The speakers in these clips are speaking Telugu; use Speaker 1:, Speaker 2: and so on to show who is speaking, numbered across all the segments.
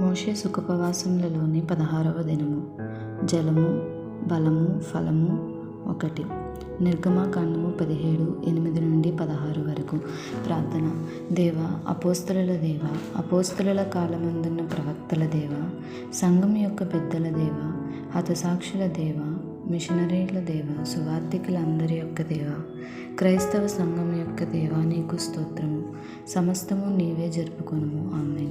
Speaker 1: మోషే సుఖపవాసములలోని పదహారవ దినము. జలము బలము ఫలము ఒకటి. నిర్గమాకాండము పదిహేడు ఎనిమిది నుండి పదహారు వరకు. ప్రార్థన. దేవ అపోస్తుల దేవ అపోస్తుల కాలమందున్న ప్రవక్తల దేవ సంఘం యొక్క పెద్దల దేవ హతసాక్షుల దేవ మిషనరీల దేవ సువార్థికులందరి యొక్క దేవ క్రైస్తవ సంఘం యొక్క దేవా నీకు స్తోత్రము. సమస్తము నీవే జరుపుకొనుము. ఆమె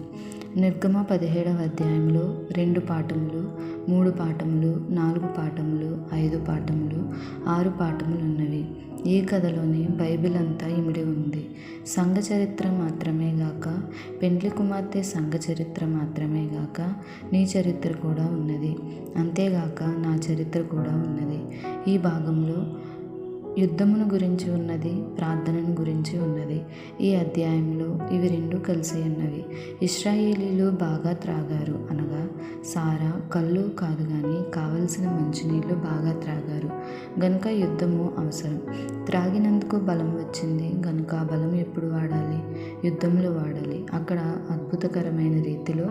Speaker 1: నిర్గమ పదిహేడవ అధ్యాయంలో రెండు పాఠములు మూడు పాఠములు నాలుగు పాఠములు ఐదు పాఠములు ఆరు పాఠములు ఉన్నవి ఈ కథలోని బైబిల్ అంతా ఇమిడి ఉంది. సంఘ చరిత్ర మాత్రమే గాక పెండ్లి కుమార్తె సంఘ చరిత్ర మాత్రమే గాక నీ చరిత్ర కూడా ఉన్నది. అంతేగాక నా చరిత్ర కూడా ఉన్నది. ఈ భాగంలో యుద్ధమును గురించి ఉన్నది ప్రార్థనను గురించి ఉన్నది. ఈ అధ్యాయంలో ఇవి రెండు కలిసి ఉన్నవి. ఇస్రాయేలీలు బాగా త్రాగారు అనగా సారా కళ్ళు కాదు కానీ కావలసిన మంచినీళ్ళు బాగా త్రాగారు. గనుక యుద్ధము అవసరం. త్రాగినందుకు బలం వచ్చింది గనుక బలం ఎప్పుడు వాడాలి? యుద్ధంలో వాడాలి. అక్కడ అద్భుతకరమైన రీతిలో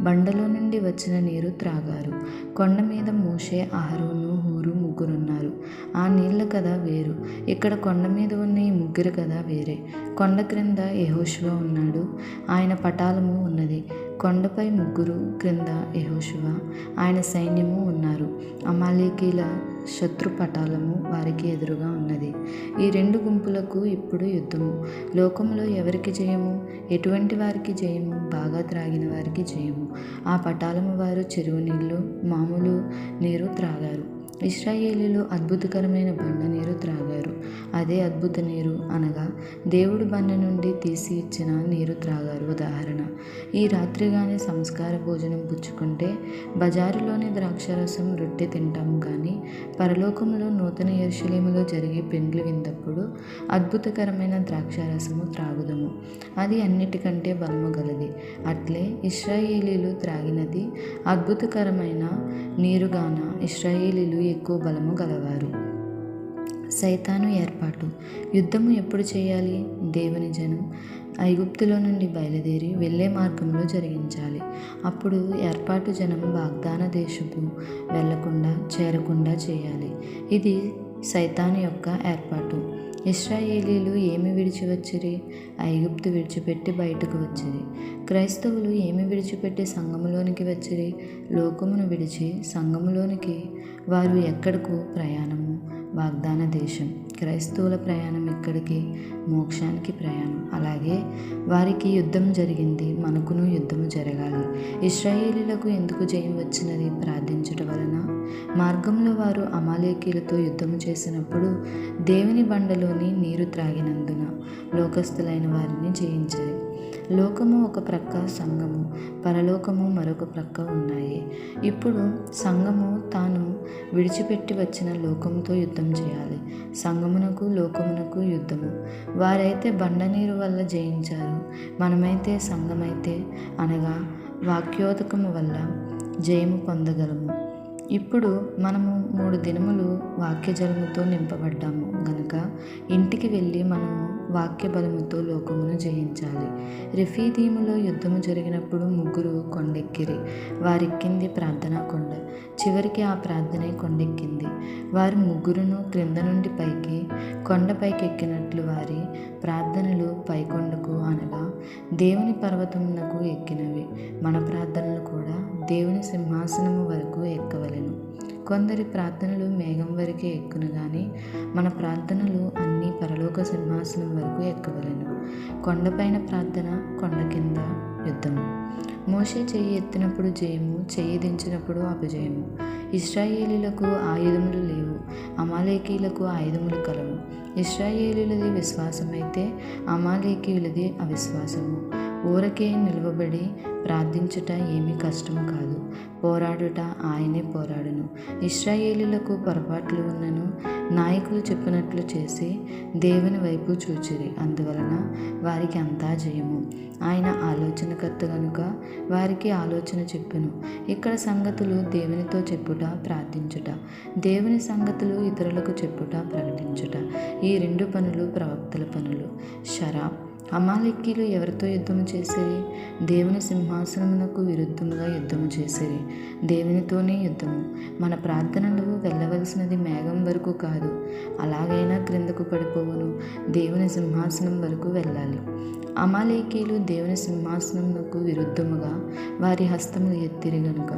Speaker 1: బండలో నుండి వచ్చిన నీరు త్రాగారు. కొండ మీద మూసే ఆహారోను హూరు ముగ్గురున్నారు. ఆ నీళ్ళ కథ వేరు. ఇక్కడ కొండ మీద ఉన్న ఈ ముగ్గురు కథ వేరే. కొండ క్రింద యహోశివ ఉన్నాడు. ఆయన పటాలము ఉన్నది. కొండపై ముగ్గురు క్రింద యహోశివ ఆయన సైన్యము ఉన్నారు. అమాలేకీల శత్రు పటాలము వారికి ఎదురుగా ఉన్నది. ఈ రెండు గుంపులకు ఇప్పుడు యుద్ధము. లోకంలో ఎవరికి జయము? ఎటువంటి వారికి జయము? బాగా త్రాగిన వారికి జయము. ఆ పటాలము వారు చెరువు నీళ్ళు మామూలు నీరు త్రాగారు. ఇస్రాయేలీలు అద్భుతకరమైన బండ నీరు త్రాగారు. అదే అద్భుత నీరు అనగా దేవుడు బండ నుండి తీసి ఇచ్చిన నీరు త్రాగారు. ఉదాహరణ ఈ రాత్రిగానే సంస్కార భోజనం పుచ్చుకుంటే బజారులోని ద్రాక్షరసం రొట్టె తింటాము కానీ పరలోకంలో నూతన ఎరుశలేములో జరిగే పెండ్లు విందప్పుడు అద్భుతకరమైన ద్రాక్షారసము త్రాగుదము. అది అన్నిటికంటే బలము గలది అట్లే ఇస్రాయేలీలు త్రాగినది అద్భుతకరమైన నీరుగాన ఇస్రాయేలీలు ఎక్కువ బలము గలవారు. సైతాను ఏర్పాటు. యుద్ధము ఎప్పుడు చేయాలి? దేవుని జనం ఐగుప్తులో నుండి బయలుదేరి వెళ్ళే మార్గంలో జరిగించాలి. అప్పుడు ఏర్పాటు జనం వాగ్దాన దేశపు వెళ్ళకుండా చేరకుండా చేయాలి. ఇది సైతాను యొక్క ఏర్పాటు. ఇస్రాయేలీలు ఏమి విడిచి వచ్చిరి ఐగుప్తు విడిచిపెట్టి బయటకు వచ్చిరి. క్రైస్తవులు ఏమి విడిచిపెట్టి సంఘములోనికి వచ్చిరి? లోకమును విడిచి సంఘములోనికి. వారు ఎక్కడకు? ప్రయాణము వాగ్దాన దేశం. క్రైస్తవుల ప్రయాణం ఎక్కడికి? మోక్షానికి ప్రయాణం. అలాగే వారికి యుద్ధం జరిగింది మనకును యుద్ధము జరగాలి. ఇస్రాయేలీలకు ఎందుకు జయం వచ్చినది ప్రార్థించటం వలన? మార్గంలో వారు అమాలేకీలతో యుద్ధము చేసినప్పుడు దేవుని బండలోని నీరు త్రాగినందున లోకస్తులైన వారిని జయించాయి. లోకము ఒక ప్రక్క సంఘము పరలోకము మరొక ప్రక్క ఉన్నాయి. ఇప్పుడు సంఘము తాను విడిచిపెట్టి వచ్చిన లోకముతో యుద్ధం చేయాలి. సంఘమునకు లోకమునకు యుద్ధము. వారైతే బండ నీరు వల్ల జయించారు. మనమైతే సంఘమైతే అనగా వాక్యోదకము వల్ల జయము పొందగలము. ఇప్పుడు మనము మూడు దినములు వాక్యజలముతో నింపబడ్డాము. గనుక ఇంటికి వెళ్ళి మనము వాక్య బలముతో లోకమును జయించాలి. రిఫీదీములో యుద్ధము జరిగినప్పుడు ముగ్గురు కొండెక్కిరి. వారెక్కింది ప్రార్థనా కొండ. చివరికి ఆ ప్రార్థనే కొండెక్కింది. వారు ముగ్గురును క్రింద నుండి పైకి కొండపైకి ఎక్కినట్లు వారి ప్రార్థనలు పైకొండకు అనగా దేవుని పర్వతమునకు ఎక్కినవి. మన ప్రార్థనలు కూడా దేవుని సింహాసనము వరకు ఎక్కవలెను. కొందరి ప్రార్థనలు మేఘం వరకే ఎక్కును కానీ మన ప్రార్థనలు అన్నీ పరలోక సింహాసనం వరకు ఎక్కవలను. కొండపైన ప్రార్థన కొండ కింద యుద్ధము మోషే చెయ్యి ఎత్తినప్పుడు జయము చెయ్యి దించినప్పుడు అపజయము. ఇస్రాయేలీలకు ఆయుధములు లేవు అమాలేకీలకు ఆయుధములు కలవు. ఇస్రాయేలీలది విశ్వాసమైతే అమాలేకీలది అవిశ్వాసము. ఊరకే నిలవబడి ప్రార్థించుట ఏమీ కష్టము కాదు. పోరాడుట ఆయనే పోరాడును. ఇస్రాయేలీలకు పొరపాట్లు ఉన్నను. నాయకులు చెప్పినట్లు చేసి దేవుని వైపు చూచిరి. అందువలన వారికి అంతా జయము. ఆయన ఆలోచనకర్త కనుక వారికి ఆలోచన చెప్పును. ఇక్కడ సంగతులు దేవునితో చెప్పుట ప్రార్థించుట. దేవుని సంగతులు ఇతరులకు చెప్పుట ప్రకటించుట. ఈ రెండు పనులు ప్రవక్తల పనులు. షరాబ్ అమాలెక్కీలు ఎవరితో యుద్ధము చేసిరి? దేవుని సింహాసనమునకు విరుద్ధముగా యుద్ధము చేసిరి. దేవునితోనే యుద్ధము. మన ప్రార్థనలు వెళ్ళవలసినది మేఘం వరకు కాదు. అలాగైనా క్రిందకు పడిపోవును. దేవుని సింహాసనం వరకు వెళ్ళాలి. అమాలేకీలు దేవుని సింహాసనమునకు విరుద్ధముగా వారి హస్తములు ఎత్తిరి గనుక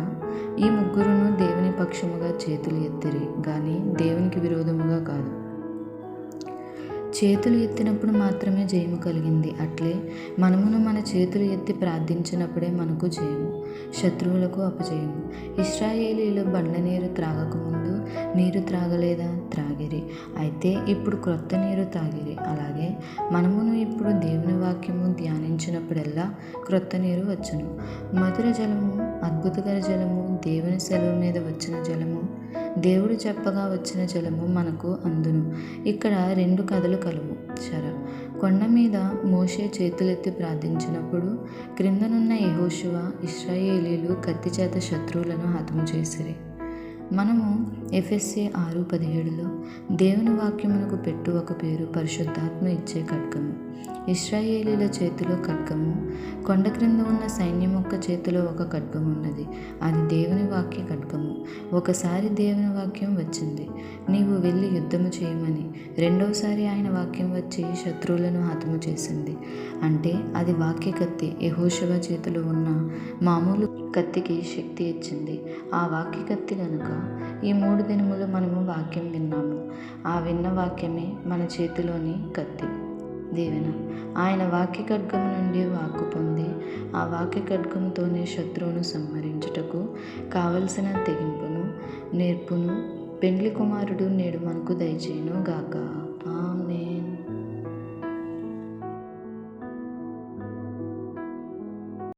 Speaker 1: ఈ ముగ్గురును దేవుని పక్షముగా చేతులు ఎత్తిరి. కానీ దేవునికి విరోధముగా కాదు. చేతులు ఎత్తినప్పుడు మాత్రమే జయము కలిగింది. అట్లే మనమును మన చేతులు ఎత్తి ప్రార్థించినప్పుడే మనకు జయము శత్రువులకు అపజయము. ఇస్రాయేలీలు బండ నీరు త్రాగకముందు నీరు త్రాగలేదా? త్రాగిరి. అయితే ఇప్పుడు క్రొత్త నీరు త్రాగిరి అలాగే మనమును ఇప్పుడు దేవుని వాక్యము ధ్యానించినప్పుడల్లా క్రొత్త నీరు వచ్చును. మధుర జలము అద్భుతకర జలము దేవుని సెలవు మీద వచ్చిన జలము దేవుడు చెప్పగా వచ్చిన జలము మనకు అందును. ఇక్కడ రెండు కథలు కలువు. చర కొండ మీద మోషే చేతులెత్తి ప్రార్థించినప్పుడు క్రిందనున్న యహోశివ ఇస్రాయేలీలు కత్తి చేత శత్రువులను హతము చేసిరి. మనము ఎఫ్ఎస్సి ఆరు పదిహేడులో దేవుని వాక్యమునకు పెట్టు ఒక పేరు పరిశుద్ధాత్మ ఇచ్చే ఖడ్గము. ఇస్రాయేలీల చేతిలో ఖడ్గము కొండ క్రింద ఉన్న సైన్యం యొక్క చేతిలో ఒక ఖడ్గం ఉన్నది. అది దేవుని వాక్య ఖడ్గము. ఒకసారి దేవుని వాక్యం వచ్చింది. నీవు వెళ్ళి యుద్ధము చేయమని. రెండవసారి ఆయన వాక్యం వచ్చి శత్రువులను హతము చేసింది. అంటే అది వాక్య కత్తి యహోశవ చేతిలో ఉన్న మామూలు కత్తికి శక్తి ఇచ్చింది. ఆ వాక్య కత్తి కనుక ఈ మూడు దినములు మనము వాక్యం విన్నాము. ఆ విన్న వాక్యమే మన చేతిలోని కత్తి. దీవెన ఆయన వాక్య ఖడ్గము నుండి వాక్కు పొంది ఆ వాక్య ఖడ్గముతోనే శత్రువును సంహరించుటకు కావలసిన తెగింపును నేర్పును. పెండ్లి కుమారుడు నేడు మనకు దయచేయను గాక ఆమె